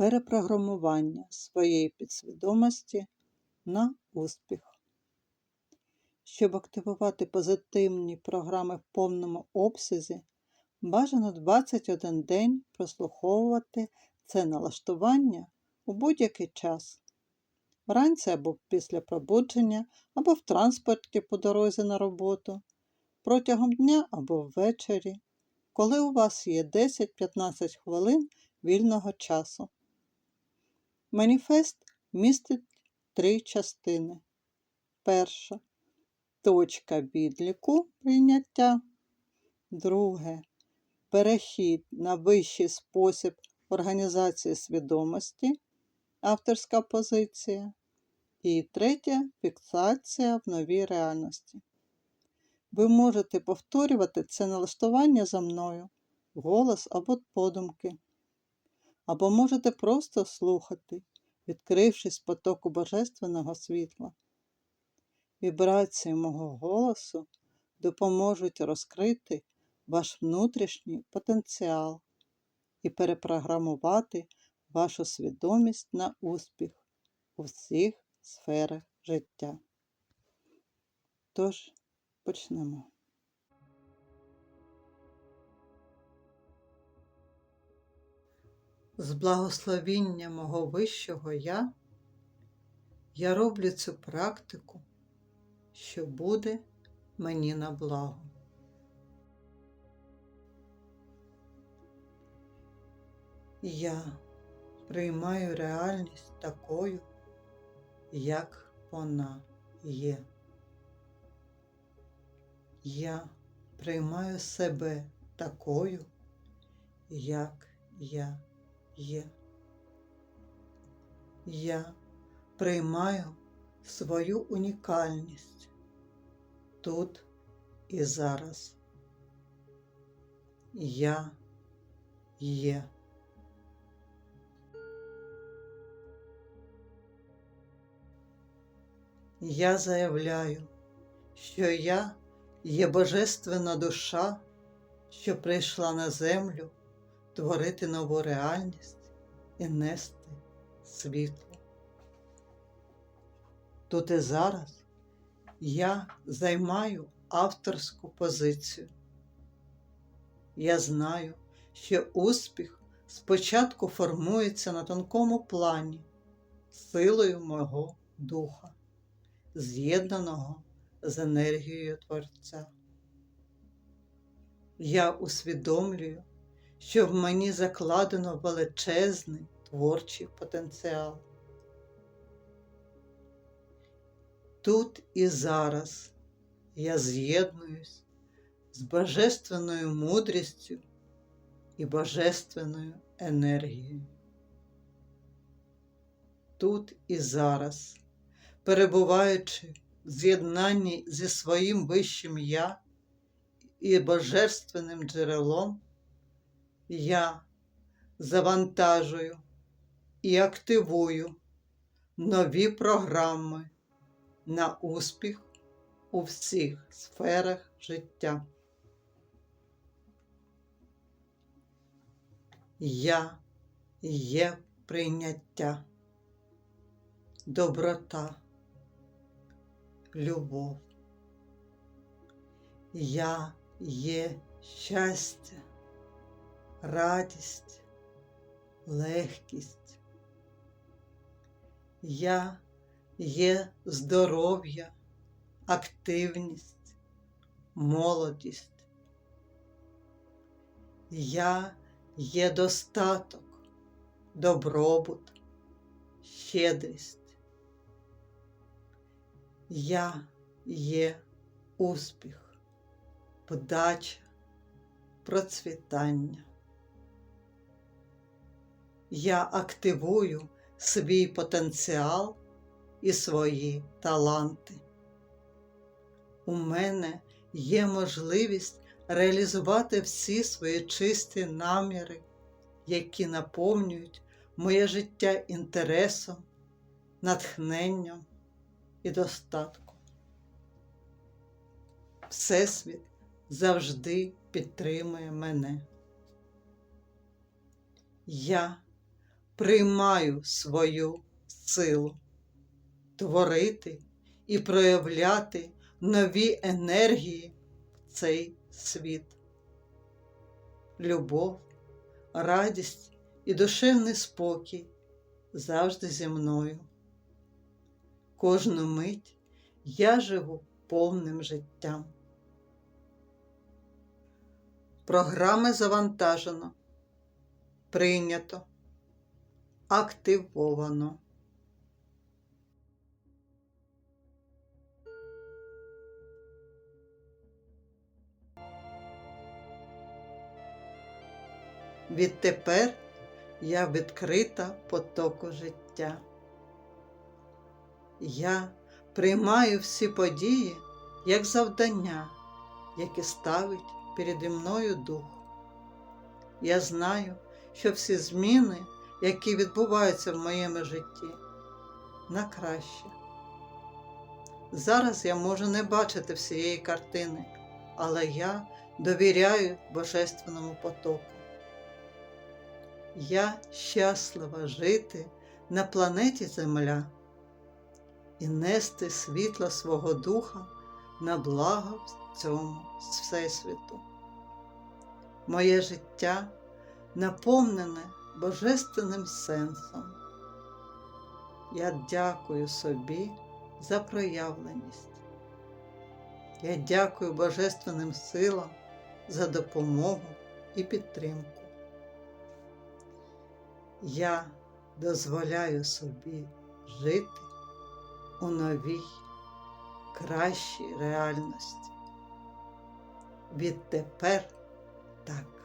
перепрограмування своєї підсвідомості на успіх. Щоб активувати позитивні програми в повному обсязі, бажано 21 день прослуховувати це налаштування у будь-який час. Вранці або після пробудження, або в транспорті по дорозі на роботу, протягом дня або ввечері, коли у вас є 10-15 хвилин вільного часу. Маніфест містить три частини. Перша точка відліку прийняття. Друге перехід на вищий спосіб організації свідомості, авторська позиція. І третє фіксація в новій реальності. Ви можете повторювати це налаштування за мною, голос або подумки. Або можете просто слухати, відкрившись потоку Божественного світла. Вібрації мого голосу допоможуть розкрити ваш внутрішній потенціал і перепрограмувати вашу свідомість на успіх у всіх сферах життя. Тож, почнемо. З благословіння мого Вищого Я я роблю цю практику, що буде мені на благо. Я приймаю реальність такою, як вона є. Я приймаю себе такою, як я є. Я приймаю свою унікальність тут і зараз. Я є. Я заявляю, що я є божественна душа, що прийшла на землю творити нову реальність і нести світло. Тут і зараз я займаю авторську позицію. Я знаю, що успіх спочатку формується на тонкому плані силою мого духа з'єднаного з енергією Творця. Я усвідомлюю, що в мені закладено величезний творчий потенціал. Тут і зараз я з'єднуюсь з божественною мудрістю і божественною енергією. Тут і зараз перебуваючи в з'єднанні зі своїм вищим я і божественним джерелом, я завантажую і активую нові програми на успіх у всіх сферах життя. Я є прийняття, доброта любов. Я є щастя, радість, легкість. Я є здоров'я, активність, молодість. Я є достаток, добробут, щедрість. Я є успіх, вдача, процвітання. Я активую свій потенціал і свої таланти. У мене є можливість реалізувати всі свої чисті наміри, які наповнюють моє життя інтересом, натхненням і достатку. Всесвіт завжди підтримує мене. Я приймаю свою силу творити і проявляти нові енергії в цей світ. Любов, радість і душевний спокій завжди зі мною. Кожну мить я живу повним життям. Програми завантажено, прийнято, активовано. Відтепер я відкрита потоку життя. Я приймаю всі події як завдання, які ставить переді мною дух. Я знаю, що всі зміни, які відбуваються в моєму житті, на краще. Зараз я можу не бачити всієї картини, але я довіряю Божественному потоку. Я щаслива жити на планеті Земля і нести світло свого духа на благо цьому Всесвіту. Моє життя наповнене божественним сенсом. Я дякую собі за проявленість. Я дякую Божественним силам за допомогу і підтримку. Я дозволяю собі жити у новій, кращій реальності. Відтепер так.